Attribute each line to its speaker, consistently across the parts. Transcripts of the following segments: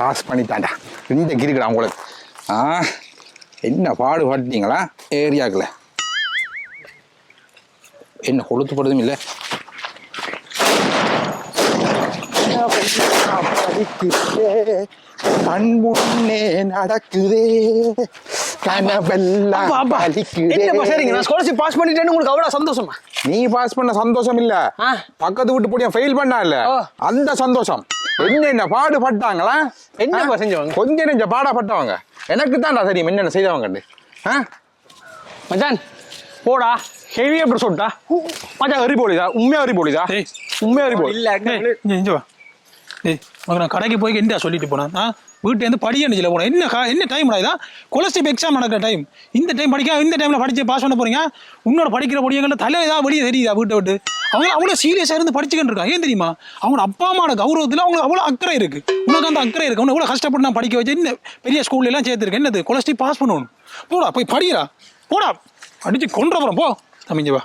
Speaker 1: Pass பண்ணிட்டான்டா. இந்த கிரிக்கடா உங்களுக்கு ஆ என்ன பாடுபட்டீங்களா? ஏரியாக்குல. என்ன கொளுத்து போடுறதும் இல்லை. கண்முன்னே நடக்குதே. கனவெல்லாம்
Speaker 2: ஸ்காலர்ஷிப் பாஸ் பண்ணிட்டேன்னு உங்களுக்கு அவ்வளோ சந்தோஷமா?
Speaker 1: நீ பாஸ் பண்ண சந்தோஷம் இல்ல. பக்கத்து வீட்டு போடியா ஃபெயில் பண்ணா இல்ல. அந்த சந்தோஷம். என்னென்ன பாடுபட்டாங்களா?
Speaker 2: என்னப்பா
Speaker 1: ஆ?
Speaker 2: செஞ்சவங்க?
Speaker 1: கொஞ்சம் நெஞ்ச பாடப்பட்டவங்க. எனக்கு தான்டா தெரியும் என்னென்ன செய்தவங்க ஆ?
Speaker 2: மச்சான் போடா. ஹெவி எப்படி சொல்லிட்டா. மச்சான் அரி போலிதா உண்மையா அரி போலிதா. உண்மையா அரி போலி
Speaker 3: வா. டேய் உனக்கு நான் கடைக்கு போய் என்ன சொல்லிட்டு போனேன்? ஆ? வீட்டிலேருந்து வந்து படிக்க என்ன கா- என்ன டைம் இதா? கொலஸ்டிப் எக்ஸாம் நடக்கிற டைம் இந்த டைம் படிக்க இந்த டைமில் படிச்சு பாஸ் பண்ண போறீங்க? உன்னோட படிக்கிற பொடியங்கள தலை ஏதாவது வெளியே தெரியுதா வீட்டை விட்டு? அவங்க அவ்வளோ சீரியஸாக இருந்து படிச்சுக்கிட்டு இருக்காங்க. ஏன் தெரியுமா? அவங்க அப்பா அம்மாவோட கௌரவத்தில் அவங்களுக்கு அவ்வளோ அக்கறை இருக்குது உனக்கு அந்த அக்கறை இருக்குது அவனை எவ்வளோ கஷ்டப்பட்டு நான் படிக்க வச்சு இந்த பெரிய ஸ்கூல்ல எல்லாம் சேர்த்துருக்கேன். என்னது? கொலஸ்டிப் பாஸ் பண்ணணும். போடா போய் படிக்கிறா போடா. அடித்து கொண்டு போகிறோம் போ. தமிஞ்சவா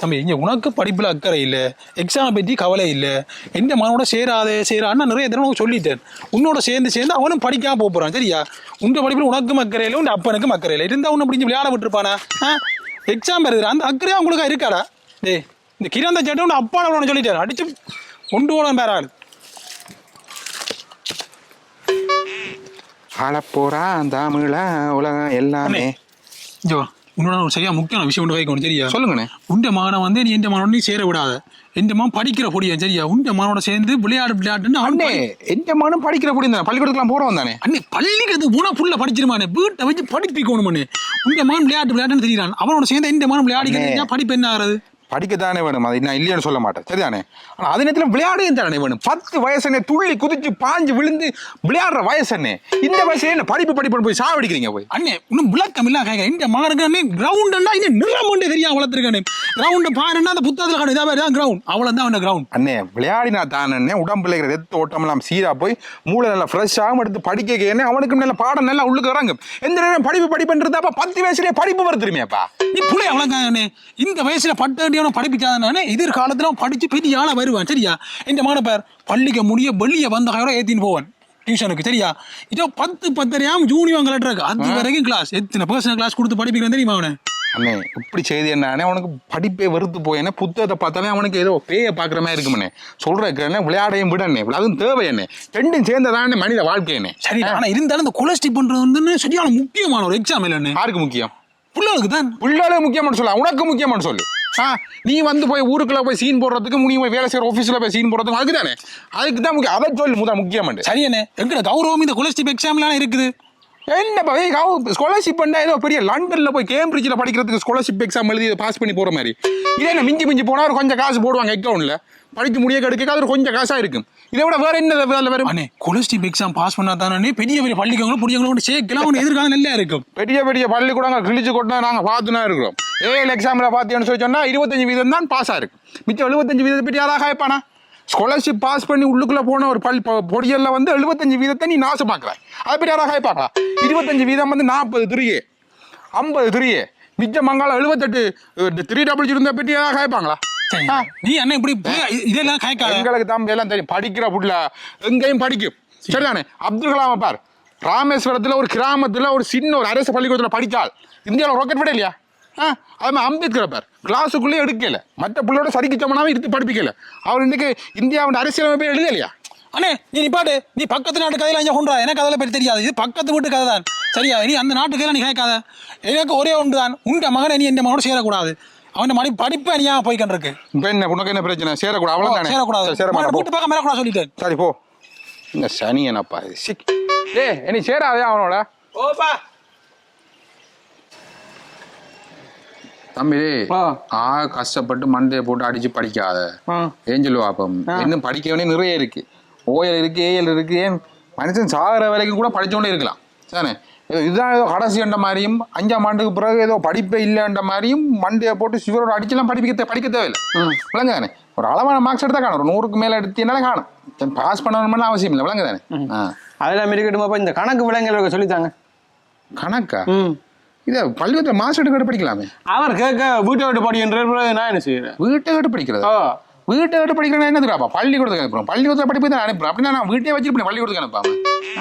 Speaker 3: தம்பி இங்க உனக்கு படிப்புல அக்கறை இல்லை எக்ஸாம் பற்றி கவலை இல்லை. எந்த மகனோட சேராதே சேரான்னு நிறைய தடவை உனக்கு சொல்லிட்டேன். உன்னோட சேர்ந்து சேர்ந்து அவனும் படிக்காம போக போறான் சரியா? உங்க படிப்புல உனக்கும் அக்கறை இல்லை உன் அப்பனுக்கும் அக்கறை இல்லை. இருந்தா உன்னை பிடிச்சி விளையாட விட்டுருப்பானா? எக்ஸாம் எழுதுற அந்த அக்கறையா உங்களுக்கு இருக்காடா? டேய் இந்த கிரந்த சேட்டை உன் அப்பா உனக்கு சொல்லிட்டேன். அடிச்சு கொண்டு போன பேர ஆள்.
Speaker 1: ஆளப்போறான் தமிழ உலகம் எல்லாமே.
Speaker 3: ஜோ உன்னோட ஒரு சரியா முக்கியமான விஷயம் ஒன்று வைக்கணும் சரியா?
Speaker 1: சொல்லுங்கண்ணே.
Speaker 3: உண்ட மகனை வந்து நீ எந்த மகனோட நீ சேர விடாத. எந்த மகன் படிக்கிற பொடியன் சரியா? உண்ட மகனோட சேர்ந்து விளையாடு விளையாட்டுன்னு
Speaker 1: அண்ணே எந்த மகனும் படிக்கிற கூடிய பள்ளிக்கூடத்துக்குலாம் போறோம் தானே?
Speaker 3: அண்ணே பள்ளிக்கு உணா புள்ள படிச்சிருமானே வீட்டை வச்சு படிப்பிக்கணும் உங்க மகன் விளையாட்டு விளையாட்டுன்னு தெரியுறான். அவனோட சேர்ந்து எந்த மகன் விளையாடிக்கிறீங்க படிப்பு என்ன ஆகுறது?
Speaker 1: படிக்கத்தானே வேணும். அது நான் இல்லைன்னு சொல்ல மாட்டேன். சரிதானே? ஆனா அதே நேரத்தில் விளையாடையும் தானே வேணும். பத்து வயசுனே துள்ளி குதிச்சு பாஞ்சு விழுந்து விளையாடுற வயசுன்னு? இந்த வயசுல என்ன படிப்பு படிப்பு போய் சாவடிக்கிறீங்க போய்?
Speaker 3: அண்ணே இன்னும் விளக்கம் இல்ல கேட்க இந்த அண்ணே கிரவுண்டுன்னா இந்த நிறமண்டே தெரியும் வளர்த்துருக்கானே. கிரவுண்டை பாருன்னா அந்த புத்தகத்தில் காணும். இதாக தான் கிரவுண்ட் அவ்வளோ தான் அவன் கிரவுண்ட்
Speaker 1: அண்ணே விளையாடினா தானே உடம்புல இருக்கிற ரத்த ஓட்டம் எல்லாம் சீரா போய் மூளை நல்லா ஃப்ரெஷ் ஆகும் எடுத்து படிக்க என்ன அவனுக்கு நல்ல பாடம் நல்லா உள்ளுக்கு வராங்க. எந்த நேரம் படிப்பு படிப்புன்றது அப்ப பத்து வயசுலயே படிப்பு வருத்துருமேப்பா
Speaker 3: நீ புள்ளை அவ்வளோக்கானே இந்த வயசுல பட்ட வேண்டியவனை படிப்பிச்சாதானே எதிர்காலத்துல படிச்சு பெரிய ஆளா வருவான் சரியா? இந்த பேர் பள்ளிக்கு முடிய வெளியே வந்த கையோட ஏத்தின்னு போவான் டியூஷனுக்கு சரியா? இதோ பத்து பத்தரையாம் ஜூனியம் கலெக்டருக்கு அது வரைக்கும் கிளாஸ் எத்தனை பர்சனல் கிளாஸ் கொடுத்து படிப்பிக்கிறேன் தெரியுமா அவனை?
Speaker 1: அண்ணே இப்படி செய்தி என்னன்னே அவனுக்கு படிப்பே வெறுத்து போயேனே புத்தகத்தை பார்த்தாலே அவனுக்கு ஏதோ பேய பார்க்குற மாதிரி இருக்குமண்ணே. சொல்றேன் விளையாடையும் விடனே அதுவும் தேவை என்ன ரெண்டும் சேர்ந்ததானே மனித வாழ்க்கையனே
Speaker 3: சரி ஆனா இருந்தாலும் இந்த கொலஸ்டி பண்றது வந்து சரியான முக்கியமான ஒரு எக்ஸாம் இல்லைன்னு
Speaker 1: யாருக்கு முக்கியம்?
Speaker 3: பிள்ளைகளுக்கு தான்.
Speaker 1: பிள்ளைகளுக்கு முக்கியமானு சொல்ல. உனக்கு முக்கியமானு சொல்லு. ஆ நீ வந்து போய் ஊருக்குள்ள போய் சீன் போடுறதுக்கு நீ போய் வேலை செய்யற ஆஃபீஸில் போய் சீன் போடுறதுக்கு அதுக்கு தானே அதுக்கு தான் முக்கியம். அதை சொல்லு முதல் முக்கியமானு
Speaker 3: சரியண்ணே எங்கட கௌரவம்? இந்த கொலஸ்டிப் எக்ஸாம்லாம் இருக்குது.
Speaker 1: என்ன ஸ்காலர்ஷிப் பண்ணா ஏதோ பெரிய லண்டன்ல போய் கேம்பிரிட்ஜில் படிக்கிறதுக்கு ஸ்காலர்ஷிப் எக்ஸாம் எழுதி பாஸ் பண்ணி போற மாதிரி. இதே என்ன மிஞ்சி மிஞ்சி போனா ஒரு கொஞ்சம் காசு போடுவாங்க அக்கௌண்ட்ல படிக்க முடிய கிடைக்க அது ஒரு கொஞ்சம் காசா இருக்கும். இதை விட வேற என்ன வேலை வரும்
Speaker 3: அண்ணே கொலஸ்டிப் எக்ஸாம் பாஸ் பண்ணா தானே பெரிய பெரிய பள்ளிக்கவங்களும் புடியவங்களும் சேர்க்கலாம் அவன் எதிர்காலம் நல்லா இருக்கும்.
Speaker 1: பெரிய பெரிய பள்ளிக்கூடங்கள் கிழிச்சு கொட்டா நாங்க பார்த்துனா இருக்கிறோம். ஏழு எக்ஸாம்ல பார்த்தீங்கன்னு சொல்லி சொன்னா இருபத்தஞ்சு வீதம் தான் பாஸ் ஆயிருக்கு மிச்சம் எழுபத்தஞ்சு வீதத்தை பற்றி யாராக கேட்பானா ஸ்காலர்ஷிப் பாஸ் பண்ணி உள்ளுக்குள்ள போன ஒரு பள்ளி பொடியல்ல வந்து எழுபத்தஞ்சு வீதத்தை நீ நாசமாக்குறாய். அதை பற்றி யாராக கேட்பாங்களா இருபத்தஞ்சு வீதம் வந்து நாற்பது திரியே. ஐம்பது திரியே. மிச்ச மங்காளம் எழுபத்தெட்டு த்ரீ டபுள் இருந்த பற்றி யாராக. ஆ.
Speaker 3: நீ அண்ணன் இப்படி இதெல்லாம் கேட்காத
Speaker 1: எங்களுக்கு தான் எல்லாம் தெரியும். படிக்கிற புள்ள. எங்கேயும் படிக்கும் சரிதானே? அப்துல் கலாம் பார். ராமேஸ்வரத்துல ஒரு கிராமத்துல ஒரு சின்ன ஒரு அரசு பள்ளிக்கூடத்துல படிச்சால் இந்தியாவில் ராக்கெட் விட இல்லையா? ஆ. அது மாதிரி அம்பேத்கர் பார். கிளாஸுக்குள்ளே எடுக்கல. மற்ற பிள்ளையோட சரிக்கு சமனாவே எடுத்து படிப்பிக்கல. அவர் இன்னைக்கு இந்தியாவோட அரசியலமைப்பை எழுதலையா?
Speaker 3: அண்ணே நீ நிப்பாட்டு நீ பக்கத்து நாட்டு கதையில இங்கே கொண்டு எனக்கு அதெல்லாம் பற்றி தெரியாது. இது பக்கத்து வீட்டு கதை தான் சரியா? நீ அந்த நாட்டு கதையில நீ கேட்காத. எனக்கு ஒரே ஒன்று தான் உங்க மகனை நீ என் மகனோட சேரக்கூடாது. அவன் மணி படிப்பு அணியா போய்க்கிட்டு இருக்கு
Speaker 1: இப்போ என்ன உனக்கு என்ன பிரச்சனை? சேரக்கூடாது அவ்வளோ
Speaker 3: சேரக்கூடாது.
Speaker 1: சேர.
Speaker 3: வீட்டு பக்கம் மேலக்கூடாது சொல்லிட்டேன்.
Speaker 1: சரி போ. இந்த சனி என்னப்பா இது? சிக். ஏ நீ சேராதே அவனோட.
Speaker 2: ஓப்பா
Speaker 1: தம்பி
Speaker 2: ஆ.
Speaker 1: ஆ கஷ்டப்பட்டு மண்டையை போட்டு அடிச்சு படிக்காத. ஏன் சொல்லுவா அப்போ? இன்னும் படிக்க வேண்டிய நிறைய இருக்கு. ஓஎல் இருக்கு ஏஎல் இருக்கு. ஏன்? மனுஷன் சாகிற வரைக்கும் கூட படிச்சோண்டே இருக்கலாம். தானே ஏதோ இதுதான் ஏதோ கடைசி என்ற மாதிரியும் அஞ்சாம் ஆண்டுக்கு பிறகு ஏதோ படிப்பே இல்லைன்ற மாதிரியும் மண்டையை போட்டு சிவரோட அடிச்செல்லாம் படிக்க தே- படிக்க தேவையில்லை. விளங்க தானே? ஒரு அளவான மார்க்ஸ் எடுத்தா காணும். ஒரு நூறுக்கு மேலே எடுத்தீங்கனால காணும். பாஸ் பண்ணணும்னு அவசியம் இல்லை. விளங்க தானே? ஆ.
Speaker 2: அதெல்லாம் இருக்கட்டுமாப்பா இந்த கணக்கு விலங்குகளுக்கு சொல்லித்தாங்க.
Speaker 1: கணக்கா? இதை பள்ளிக்கூடத்தில் மாஸ்டர் எடுக்க படிக்கலாமே
Speaker 2: அவர் கேட்க வீட்டை விட்டு படிக்கின்ற நான் என்ன செய்யறேன்
Speaker 1: வீட்டை விட்டு படிக்கிறது வீட்டை விட்டு படிக்கிறேன் என்னதுடாப்பா பள்ளிக்கூடத்துக்கு அனுப்புறோம் பள்ளிக்கூடத்தில் படிப்பு தான் அனுப்புறோம் அப்படின்னா நான் வீட்டே வச்சிருப்பேன் பள்ளிக்கூடத்துக்கு அனுப்பாம?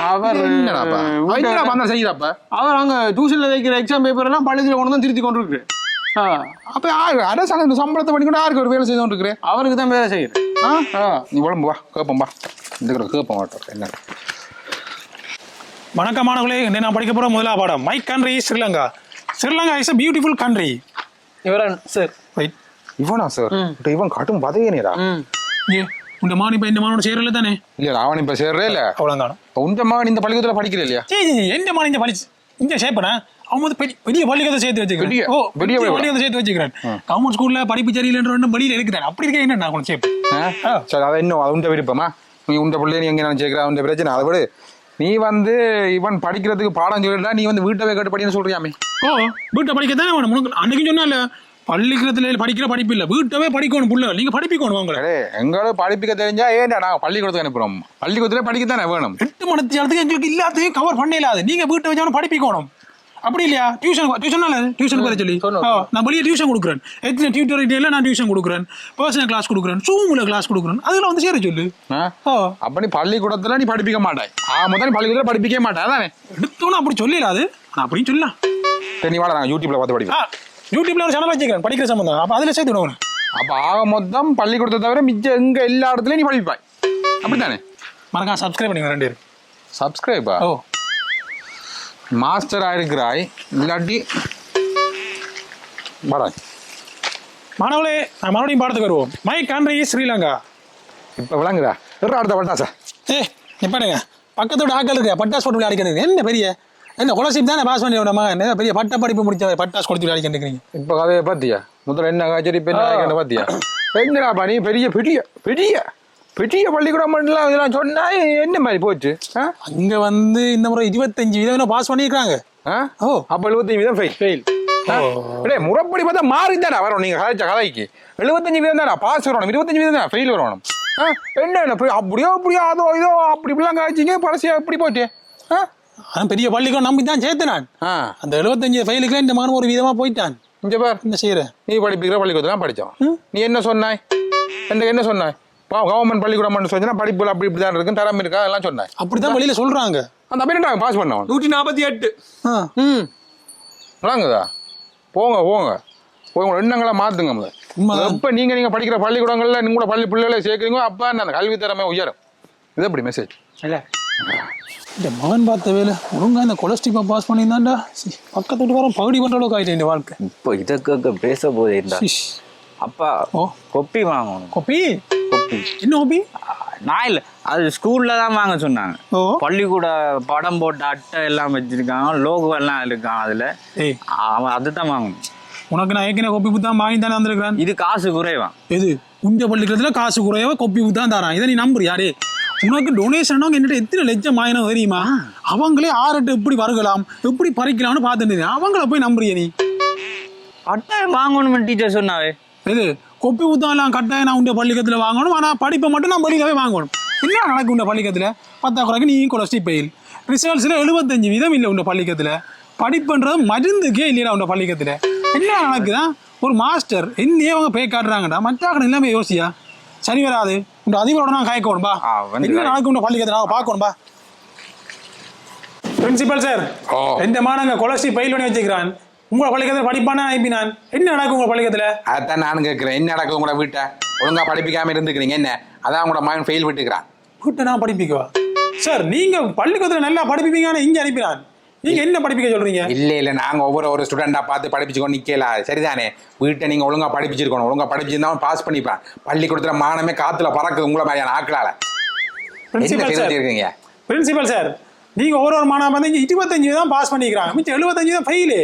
Speaker 2: அவர்
Speaker 1: என்னடாப்பா? என்னடாப்பா அந்த செய்யுதாப்பா
Speaker 2: அவர் அங்க டியூஷன்ல வைக்கிற எக்ஸாம் பேப்பர் எல்லாம் பள்ளியில் கொண்டு தான் திருத்தி கொண்டு இருக்கு ஆ,
Speaker 1: அப்ப யாரு? அரசாங்கம் இந்த சம்பளத்தை பண்ணிக்கொண்டு யாருக்கு ஒரு வேலை செய்து கொண்டு இருக்கிறேன்
Speaker 2: அவருக்கு தான் வேலை செய்யுது
Speaker 1: ஆ? நீ உடம்பு வா. கேட்போம் வா. இந்த கேட்போம் மாட்டோம் என்ன
Speaker 3: வணக்கம் மாணவர்களே. இன்று நான் படிக்க போகிற முதலா பாடம். My country Sri Lanka Sri Lanka is a beautiful country
Speaker 2: இவரன் sir
Speaker 3: right
Speaker 1: இவனா சார்? இவன் காட்டும்
Speaker 3: ஏ உஇந்த மகன் இப்போ இந்த மகனோட சேரல தானே?
Speaker 1: இல்ல அவன் இப்ப சேர்றே இல்ல.
Speaker 3: அவ்வளோ காணும்
Speaker 1: இப்ப உந்த மகன் இந்த பள்ளிக்கூடத்துல படிக்கிற இல்லையா?
Speaker 3: எந்த மகன் இந்த படிச்சு இந்த சேப்பனா அவன் வந்து பெரிய பெரிய பள்ளிக்கூடத்தை சேர்த்து வச்சுக்கிறேன். ஓ
Speaker 1: பெரிய.
Speaker 3: பள்ளிக்கூடத்தை சேர்த்து வச்சுக்கிறேன். கவர்மெண்ட் ஸ்கூல்ல படிப்பு சரியில்லைன்ற ஒன்று வெளியில் இருக்கிறேன் அப்படி இருக்க என்ன நான் சேப்பு?
Speaker 1: சரி அதை இன்னும் அது உண்ட விருப்பமா? நீ உண்ட பிள்ளை நீ எங்க நான் சேர்க்கிற உண்ட பிரச்சனை. அதை விடு. நீ வந்து இவன் படிக்கிறதுக்கு பாடம் சொல்லிட்டா நீ வந்து வீட்டை கேட்டு படின்னு சொல்றியாமே?
Speaker 3: ஓ வீட்டை படிக்கத்தானே வேணும்? உனக்கு அன்னைக்கு சொன்னால பள்ளிக்கூடத்துல படிக்கிற படிப்பு இல்லை. வீட்டவே படிக்கணும் புள்ள. நீங்க படிப்பிக்கணும் உங்களை
Speaker 1: அடே எங்களை படிப்பிக்க தெரிஞ்சா ஏன்டா நாங்க பள்ளிக்கூடத்துக்கு அனுப்புறோம்? பள்ளிக்கூடத்துல படிக்கத்தானே வேணும்?
Speaker 3: எட்டு மணி நேரத்துக்கு எங்களுக்கு எல்லாத்தையும் கவர் பண்ண இல்லாது நீங்க வீட்டை வச்சு படிப்பிக்கணும். அப்படி இல்லையா? டியூஷன் டியூஷன் டியூஷன் போற சொல்லி. நான் வெளியே டியூஷன் கொடுக்குறேன். எத்தனை டியூட்டர் டேல நான் டியூஷன் கொடுக்குறேன். பர்சனல் கிளாஸ் கொடுக்குறேன். ஜூம்ல கிளாஸ் கொடுக்குறேன். அதுல வந்து சேர சொல்லு.
Speaker 1: அப்ப நீ பள்ளிக்கூடத்துல நீ படிப்பிக்க மாட்டாய். ஆ முதல் பள்ளிக்கூடத்துல படிப்பிக்கவே மாட்டாய். அதானே?
Speaker 3: எடுத்தோன்னு அப்படி சொல்லிடாது நான் அப்படின்னு சொல்லலாம்.
Speaker 1: சரி நீ வாடா நாங்க யூடியூப்ல பார்த்து
Speaker 3: ஆ, யூடியூப்ல ஒரு சேனல் வச்சுக்கிறேன் படிக்கிற சம்பந்தம். அப்ப அதுல சேர்த்து விடுவோம்.
Speaker 1: அப்ப ஆக மொத்தம் பள்ளிக்கூடத்தை தவிர மிச்சம் எங்க எல்லா இடத்துலயும் நீ படிப்பாய். அப்படித்தானே?
Speaker 3: மறக்காம சப்ஸ்கிரைப் பண்ணிங்க ரெண்டு பேரும்.
Speaker 1: சப்ஸ்கிரைபா
Speaker 3: ஓ.
Speaker 1: மாஸ்டர் ஆயிருக்கிறாய். இல்லாட்டி வாடா
Speaker 3: மாணவர்களே நான் மறுபடியும் பாடத்துக்கு வருவோம். மை கண்ட்ரி ஸ்ரீலங்கா
Speaker 1: இப்ப விளங்குதா அடுத்த பட்டாசா.
Speaker 3: ஏ நிப்பாடுங்க பக்கத்தோட ஆக்கள் இருக்கு. பட்டாஸ் போட்டு விளையாடிக்கிறது. என்ன பெரிய? என்ன கொலசிப் தானே பாஸ் பண்ணி மகன்? என்ன பெரிய பட்ட படிப்பு முடிச்ச பட்டாஸ் கொடுத்து இருக்கீங்க
Speaker 1: இப்ப கதையை பாத்தியா முதல்ல என்ன காய்ச்சல் இப்ப என்ன பாத்தியா என்னடா நீ பெரிய பெரிய பெரிய பெரிய பள்ளிக்கூடம் எல்லாம் இதெல்லாம் சொன்னா என்ன மாதிரி போச்சு?
Speaker 3: அங்க வந்து இந்த முறை இருபத்தஞ்சு வீதம் பாஸ் பண்ணியிருக்காங்க? ஓ.
Speaker 1: அப்ப எழுபத்தஞ்சு வீதம் ஃபெயில் ஃபெயில் முறைப்படி பார்த்தா மாறி தானே வரும் நீங்க கதைச்ச கதைக்கு. எழுபத்தஞ்சு வீதம் தானே பாஸ் வரணும் இருபத்தஞ்சு வீதம் தானே ஃபெயில் வரணும்? என்ன அப்படியோ அப்படியோ அதோ இதோ அப்படி இப்படிலாம் காய்ச்சிங்க பழசு எப்படி போச்சு. ஆ?
Speaker 3: அதான் பெரிய பள்ளிக்கூடம் நம்பி தான் சேர்த்து நான்
Speaker 1: ஆ.
Speaker 3: அந்த எழுபத்தஞ்சு ஃபெயிலுக்கு இந்த மகன் ஒரு விதமா போயிட்டான்.
Speaker 1: இங்க பார்.
Speaker 3: என்ன செய்யற
Speaker 1: நீ படிப்பிக்கிற பள்ளிக்கூடத்தில் தான் படித்தோம் நீ என்ன சொன்னாய்? எனக்கு என்ன சொன்னாய்? பா கவர்மெண்ட் பள்ளிக்கூடம் சொன்னா படிப்புல அப்படி இப்படி தான் இருக்கும் தரம் இருக்கா? எல்லாம் சொன்னாய்.
Speaker 3: அப்படிதான் வெளியில சொல்றாங்க.
Speaker 1: அந்த அப்படி நாங்கள் பாஸ் பண்ணவன்?
Speaker 2: நூற்றி நாற்பத்தி எட்டு.
Speaker 1: ம். விளாங்குதா? போங்க போங்க. உங்களோட எண்ணங்களை மாற்றுங்க முதல்ல. எப்போ நீங்கள் நீங்கள் படிக்கிற பள்ளிக்கூடங்களில் நீங்களோட பள்ளி பிள்ளைகளை சேர்க்குறீங்களோ அப்போ அந்த கல்வி திறமை உயரும். இது எப்படி மெசேஜ்
Speaker 2: இல்லை.
Speaker 3: இந்த மகன் பார்த்த வேலை ஒழுங்கா இந்த கொலஸ்ட்ரிப்பா பாஸ் பண்ணியிருந்தாண்டா சி, பக்கத்து வீட்டுக்காரன் பகுடி பண்ற அளவுக்கு ஆயிட்டேன் இந்த வாழ்க்கை.
Speaker 4: இப்போ இதற்கு பேச
Speaker 3: சிஷ்.
Speaker 4: அப்பா
Speaker 3: ஓ.
Speaker 4: கொப்பி வாங்கணும்.
Speaker 3: கொப்பி?
Speaker 4: கொப்பி.
Speaker 3: என்ன கொப்பி?
Speaker 4: நான் இல்லை அது ஸ்கூல்ல தான் வாங்க சொன்னாங்க.
Speaker 3: ஓ.
Speaker 4: பள்ளிக்கூட படம் போட்ட அட்டை எல்லாம் வச்சிருக்காங்க லோகோ எல்லாம் இருக்கான் அதுல. அவன் அதுதான் வாங்கணும்.
Speaker 3: உனக்கு நான் ஏற்கனவே கொப்பி புத்தகம் வாங்கி தானே வந்திருக்கிறேன்
Speaker 4: இது காசு குறைவான்
Speaker 3: எது? உங்க பள்ளிக்கூடத்துல காசு குறையவா கொப்பி புத்தகம் தரான். இதை நீ நம்புறியாடே உனக்கு டொனேஷன் என்னட்ட எத்தனை லட்சம் ஆயினம் தெரியுமா? அவங்களே ஆறட்டு எப்படி வருகலாம் எப்படி பறிக்கலாம்னு பார்த்துட்டு அவங்கள போய் நம்புறிய நீ?
Speaker 4: அட்டை வாங்கணும்னு டீச்சர் சொன்னாவே.
Speaker 3: எது? கொப்பி புத்தகம் எல்லாம் கட்டாயம் நான் உண்ட பள்ளிக்கூடத்துல வாங்கணும். ஆனால் படிப்பை மட்டும் நான் வெளியிலவே வாங்கணும். என்ன நடக்கும் உண்ட பள்ளிக்கூடத்துல? பத்தாக்குறைக்கு நீ கொலஸ்டி பெயில் ரிசல்ட்ஸில் எழுபத்தஞ்சு வீதம் இல்லை உண்ட பள்ளிக்கூடத்துல. படிப்புன்றது மருந்துக்கே இல்லையா உண்ட பள்ளிக்கூடத்துல. என்ன நடக்குதா ஒரு மாஸ்டர் என்னையே அவங்க பே காட்டுறாங்கடா. மற்றாக்கணும் எல்லாமே யோசியா? சரி வராது. உங்க அதிபரோட நான் காய்க்கணும்பா
Speaker 4: ஆ, வந்து
Speaker 3: என்ன நடக்கும் உண்ட பள்ளிக்கூடத்துல நான் பார்க்கணும்பா. Principal sir. எந்த மாணங்க கொலஸ்டி பயில் பண்ணி வச்சுக்கிறான். உங்களோட பள்ளிக்கூடத்தில் படிப்பானா அனுப்பினான். என்ன நடக்கும் உங்க பள்ளிக்கூடத்துல
Speaker 1: அதான் நானும் கேட்குறேன். என்ன நடக்குது உங்களோட வீட்டை? ஒழுங்கா படிப்பிக்காம இருந்துக்கிறீங்க. என்ன? அதான் உங்களோட மகன் ஃபெயில் விட்டுக்கிறான்.
Speaker 3: வீட்டை நான் படிப்பிக்கவா? சார் நீங்க பள்ளிக்கூடத்துல நல்லா படிப்பீங்கன்னு இங்க அனுப்பினான். நீங்க என்ன படிப்பிக்க சொல்றீங்க?
Speaker 1: இல்ல இல்ல. நாங்க ஒவ்வொரு ஒரு ஸ்டூடெண்டா பார்த்து படிப்பிச்சுக்கோ நிக்கல. சரிதானே? வீட்டை நீங்க ஒழுங்கா படிப்பிச்சிருக்கணும். ஒழுங்கா படிச்சிருந்தா பாஸ் பண்ணிப்பான் பள்ளிக்கூடத்துல மானமே காத்துல பறக்குது உங்களை மாதிரியான ஆக்களால இருக்கீங்க
Speaker 3: பிரின்சிபல் சார் நீங்க ஒரு ஒரு மாணவன் வந்து இருபத்தஞ்சு தான் பாஸ் பண்ணிக்கிறாங்க. மிச்சம் எழுபத்தஞ்சு தான் ஃபெயிலு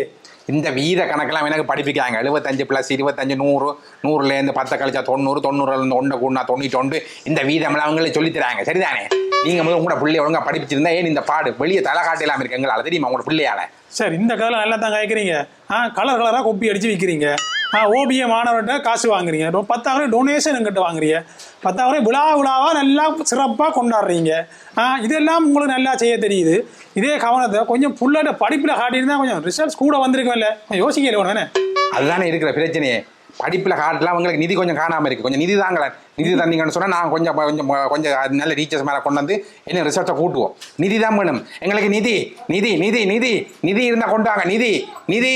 Speaker 1: இந்த வீத கணக்கெல்லாம் எனக்கு படிப்பிக்காங்க. எழுபத்தஞ்சு பிளஸ் இருபத்தஞ்சு நூறு. நூறுல இருந்து பத்தை கழிச்சா தொண்ணூறு தொண்ணூறுல இருந்து ஒன்றை கூடனா தொண்ணூற்றி ஒன்று. இந்த வீதம்லாம் அவங்களே சொல்லித் தராங்க. சரிதானே? நீங்க முதல்ல உங்களோட பிள்ளைய ஒழுங்கா படிப்பிச்சிருந்தா ஏன் இந்த பாடு? வெளியே தலை காட்டலாம் இருக்கு எங்களால தெரியுமா உங்களோட பிள்ளையால?
Speaker 3: சார் இந்த கதை நல்லா தான் கேட்குறீங்க ஆ கலர் கலராக கொப்பி அடிச்சு விற்கிறீங்க ஆ ஓபிஏ மாணவர்கிட்ட காசு வாங்குறீங்க. பத்தாயிரம் டொனேஷன் எங்கிட்ட வாங்குறீங்க. பத்தாயிரம் விழா விழாவாக நல்லா சிறப்பாக கொண்டாடுறீங்க. ஆ இதெல்லாம் உங்களுக்கு நல்லா செய்ய தெரியுது. இதே கவனத்தை கொஞ்சம் புள்ளட்ட படிப்பில் காட்டியிருந்தா கொஞ்சம் ரிசல்ட்ஸ் கூட வந்திருக்கும்ல. கொஞ்சம் யோசிக்கல தானே?
Speaker 1: அதுதானே இருக்கிற பிரச்சனையே. படிப்பில் காட்டலாம். அவங்களுக்கு நிதி கொஞ்சம் காணாமல் இருக்குது கொஞ்சம் நிதி தாங்களே நிதி தந்தீங்கன்னு சொன்னால் நாங்கள் கொஞ்சம் கொஞ்சம் கொஞ்சம் நல்ல டீச்சர்ஸ் மேலே கொண்டு வந்து என்ன ரிசர்ச்சை கூட்டுவோம். நிதி தான் வேணும். எங்களுக்கு நிதி நிதி நிதி நிதி. நிதி இருந்தால் கொண்டு வாங்க நிதி நிதி.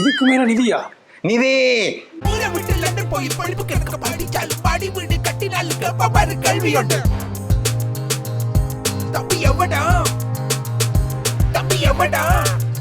Speaker 3: இதுக்கு மேலே நிதியா?
Speaker 1: நிதி.
Speaker 5: தம்பி எவடா? தம்பி எவடா?